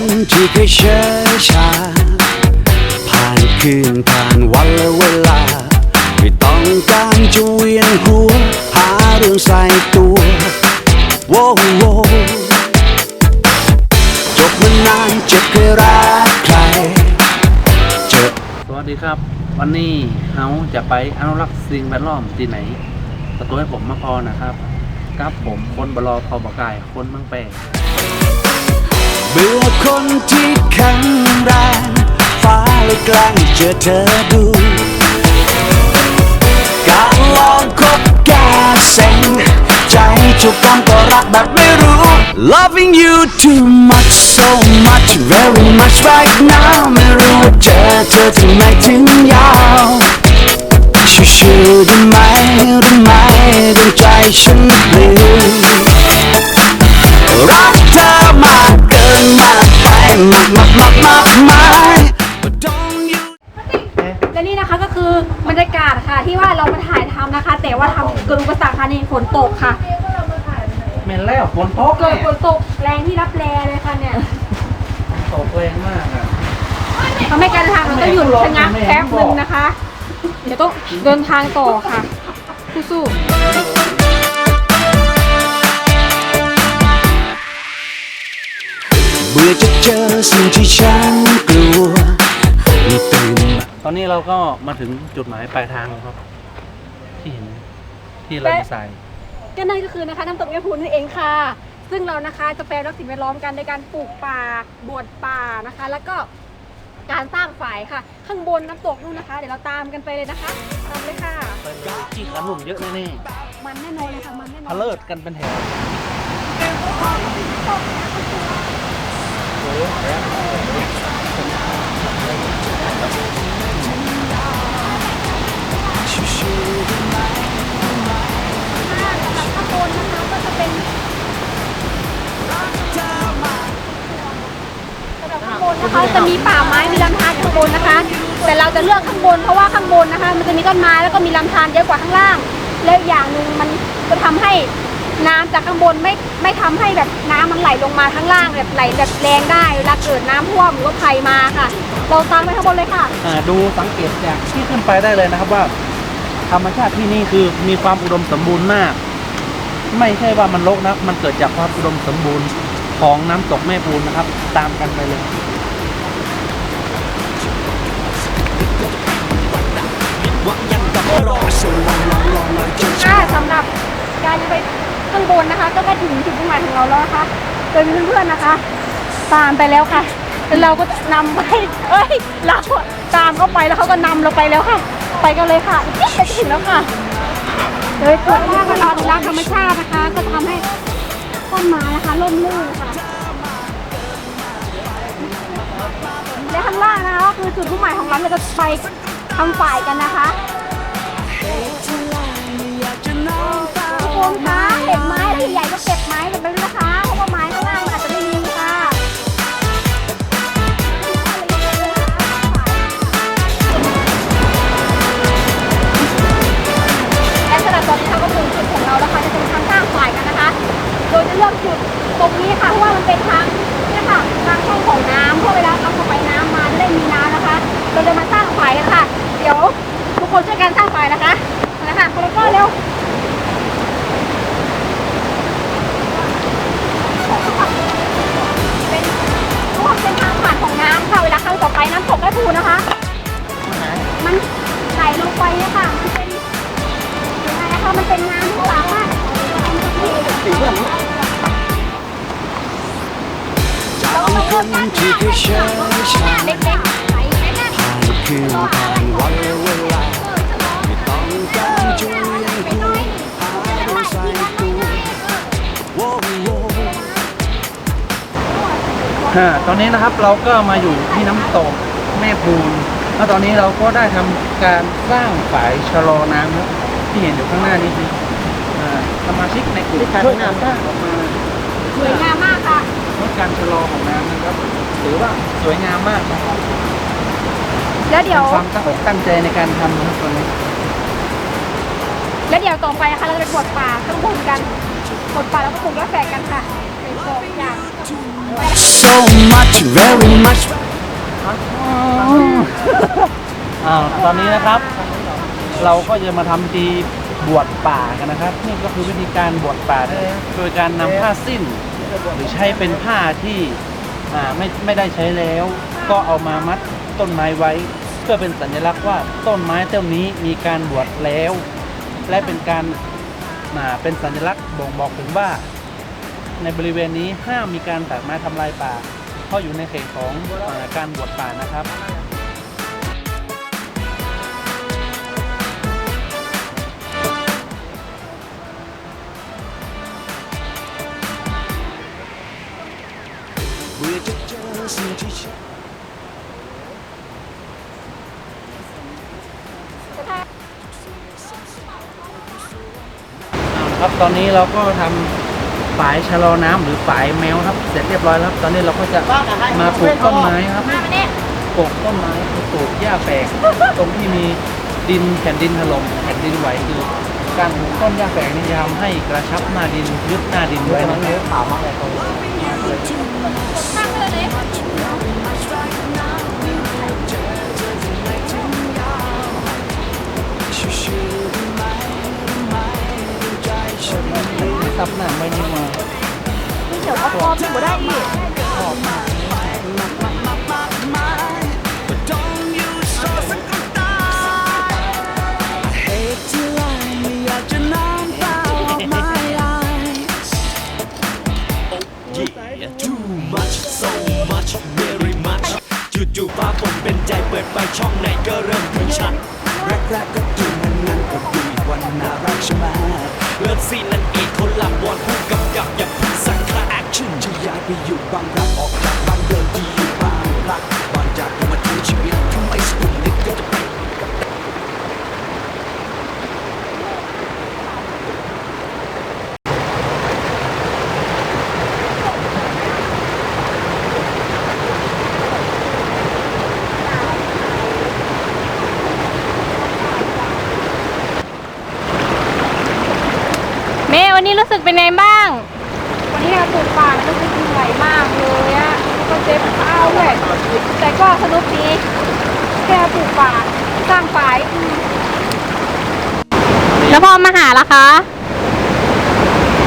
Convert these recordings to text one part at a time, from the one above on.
นที่เคยเชยชา ผ่านคืนผ่านวันและเวลา ไม่ต้องการจะเวียนหัว หาเรื่องใส่ตัวโว้โวจบมานานเจ็บเคยรักใครเจอสวัสดีครับ วันนี้เขาจะไปอนุรักษ์สิ่งแวดล้อมที่ไหนประตูให้ผมมาพอนะครับกับผมคนบลอพอบกายคนมืองแปร เบื่อคนที่แข็งแรง ฟ้าเลยกล้งเจอเธอดู การลองคบแกเซ็งใจจุกกำก็รักแบบไม่รู้ Loving you too much so much very much right now ไม่รู้ว่าเจอเธอที่ไหนถึงยาวชิวๆได้ไหม ตกเกิดเนี่ยฝนตกแรงที่รับแรเลยค่ะเนี่ยฝนตกแรงมากอะทำให้การเดินทางเราต้องหยุดชะงักแป๊บหนึ่งนะคะ เดี๋ยวต้องเดินทางต่อค่ะสู้เบื่อจะเจอสิ่งที่ฉันกลัวไม่ตื่นตอนนี้เราก็มาถึงจุดหมายปลายทางแล้วครับ ที่เห็นที่เราดีไซน์ๆก็นั่นก็คือนะคะน้ำตกแม่พูนนั่นเองค่ะ ซึ่งเรานะคะจะแปลรักสิ่งแวดล้อมกันในการปลูกป่าบวชป่านะคะ แล้วก็การสร้างฝายค่ะ ข้างบนน้ำตกนู่นนะคะ เดี๋ยวเราตามกันไปเลยนะคะตามเลยค่ะไปเลยที่ขนุนเยอะแน่มันแน่นอนเลยค่ะมันแน่ๆนพอนเลิดกันเป็นแถวข้ ขาจะมีป่าไม้มีลำธารอยู่ข้างบนนะคะ แต่เราจะเลือกข้างบนเพราะว่าข้างบนนะคะ มันจะมีต้นไม้แล้วก็มีลำธารเยอะกว่าข้างล่าง แล้วอย่างหนึ่งมันจะทำให้น้ำจากข้างบนไม่ไม่ทำให้แบบน้ำมันไหลลงมาข้างล่างแบบไหลแบบแรงได้เวลาเกิดน้ำท่วมหรือว่าภัยมาค่ะ เราตามไปข้างบนเลยค่ะอ่าดูสังเกตจากที่ขึ้นไปได้เลยนะครับว่า ธรรมชาติที่นี่คือมีความอุดมสมบูรณ์มาก ไม่ใช่ว่ามันรกนะมันเกิดจากความอุดมสมบูรณ์ของน้ำตกแม่ปูนนะครับ ตามกันไปเลย ค่ะสำหรับการจะไปข้างบนนะคะก็ใกล้ถึงจุดมุ่งหมายของเราแล้วนะคะโดยมีเพื่อนๆนะคะ ตามไปแล้วค่ะแล้วเราก็นำไปเอ้ยเราตามเขาไปแล้วเขาก็นำเราไปแล้วค่ะ ไปกันเลยค่ะอีกจะถึงแล้วค่ะโดยเกิดว่ากเราอนุรักษ์ธรรมชาตินะคะ ก็ทำให้ต้นไม้นะคะร่มรื่นค่ะและข้างล่างนะคะคือจุดมุ่งหมายของเราเราจะไปทำฝ่ายกันนะคะ ทุกคนคะเห็นไม้แล้วใหญ่ก็เก็บ นี่ยค่ะ มันเป็นยังไงนะคะมันเป็นน้ำที่สามารถจากคนที่เคยเชยชาเล็กๆไหลไปนั่นผ่านคืนผ่านวันและเวลาไม่ต้องการจะเวียนหัวหาเรื่องใส่ตัวโว้โวอ่าตอนนี้นะครับเราก็มาอยู่ที่น้ำตกแม่ปูน แล้วตอนนี้เราก็ได้ทำการสร้างฝายชะลอน้ำนะที่เห็นอยู่ข้างหน้านี้คืออ่สมาชิกในกลุ่มช่วยกันสร้างออกมาสวยงามมากค่ะลดการชะลอของน้ำนะครับถือว่าสวยงามมากครับแล้วเดี๋ยวความตั้งอกตั้งใจในการทำนะครับตอนนี้แล้วเดี๋ยวต่อไปนะคะเราจะไปวชป่าข้างบนกันบวชป่าแล้วก็ปลูกกาแฟกันค่ะเป็นสองอย่าง so much very much อ่าตอนนี้นะครับ เราก็จะมาทำทีบวชป่ากันนะครับ นี่ก็คือวิธีการบวชป่าโดยการนำผ้าสิ้น หรือใช้เป็นผ้าที่อ่าไม่ไม่ได้ใช้แล้ว ก็เอามามัดต้นไม้ไว้ เพื่อเป็นสัญลักษณ์ว่าต้นไม้ต้นนี้มีการบวชแล้ว และเป็นการอ่าเป็นสัญลักษณ์บ่งบอกถึงว่า ในบริเวณนี้ห้ามมีการตัดไม้ทำลายป่า เพราะอยู่ในเขตของอาการบวชป่านะครับ ครับตอนนี้เราก็ทำฝายชะลอน้ำหรือฝายแมวครับ เสร็จเรียบร้อยแล้วครับตอนนี้เราก็จะมาปลูกต้นไม้ครับปลูกต้นไม้คือปลูกหญ้าแฝกตรงที่มีดินแผ่นดินถล่มแผ่นดินไหวคือการปลูกต้นหญ้าแฝกนี่จะทำให้กระชับหน้าดินยึดหน้าดินไว้นะครับ ซับหน้าไม่นี่มา เดี๋ยวเอาคอพี่บ่ได้อีก ช่องไหนก็เริ่มถึงชัดแรกๆก็ดูมันนั้นก็ดูอีวันน่ารักใช่ไหมเลิฟซีนนั่นอีกคนหลับวอนผู้กำกับอย่าพึ่งสักคาแอคชั่นจะย้ายไปอยู่บาง วันนี้รู้สึกเป็นไงบ้าง วันนี้เราปลูกป่ารู้สึกเหนื่อยมากเลยอะแล้วก็เจ็บเท้าด้วยแต่ก็สนุกดีแค่ปลูกป่าสร้างฝายอืมแล้วพอมาหาล่ะคะ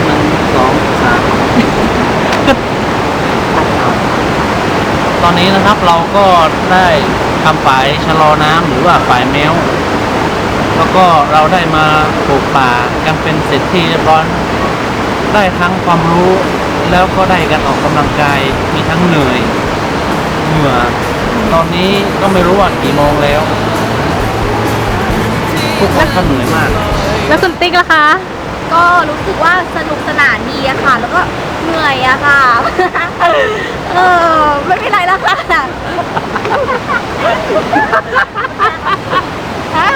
หนึ่งสองสามตอนนี้นะครับเราก็ได้ทำฝายชะลอน้ำหรือว่าฝายแมว แล้วก็เราได้มาปลูกป่ากันเป็นเสร็จที่เรียบร้อยได้ทั้งความรู้แล้วก็ได้การออกกำลังกายมีทั้งเหนื่อยเหงื่อตอนนี้ก็ไม่รู้ว่ากี่โมงแล้วทุกคนก็เหนื่อยมาก แล้วคุณติ๊กล่ะคะ ก็รู้สึกว่าสนุกสนานดีอะค่ะ แล้วก็เหนื่อยอะค่ะ เออไม่เป็นไรแล้วค่ะ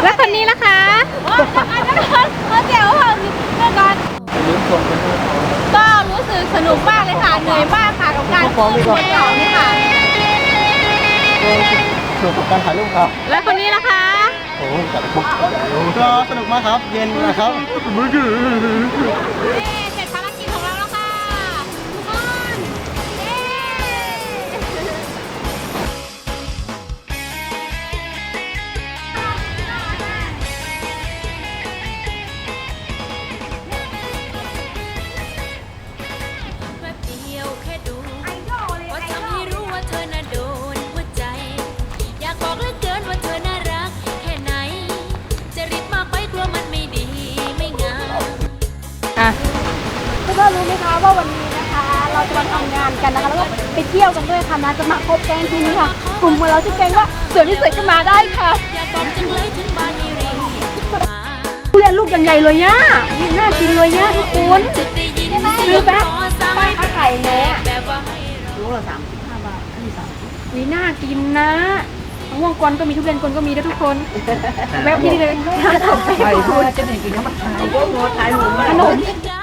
แล้วคนนี้ล่ะคะเขาเจ๋วค่ะเมื่อก่อน ลืมส่งไปให้เขา ก็รู้สึกส นุกมากเลยค่ะ เหนื่อยมากค่ะกับการขึ้นภูเขานี่ค่ะ สนุกกับการถ่ายรูปครับแล้วคนนี้ล่ะคะ โอ้จัดปุ๊บก็สนุกมากครับ เย็นนะครับ รู้ไหมคะว่าวันนี้นะคะ เราจะมาทำงานกันนะคะ แล้วก็ไปเที่ยวกันด้วยค่ะนะจะมาพบแก๊งทีนี้ค่ะ กลุ่มของเราชื่อแก๊งว่าเสือพิเศษก็มาได้ค่ะอยากบอกจังเลยถึงบ้านนี้รีบมาทุเรียนลูกยังใหญ่เลยย่านี่น่ากินเลยย่าทุกคนจะได้ยินซื้อแป๊บขอสาป้ายค้าไข่แม่แบบว่าให้เรารู้ละสามสิบห้าบาทนี่สามสิบวิน่ากินนะมะม่วงกวนก็มีทุเรียนกวนก็มีด้วยทุกคนแวะที่นี่เลยน่าสนใจไทยด้วยจะไหนกินข้าวมันไทยก็งดไทยหมูขนมจะได้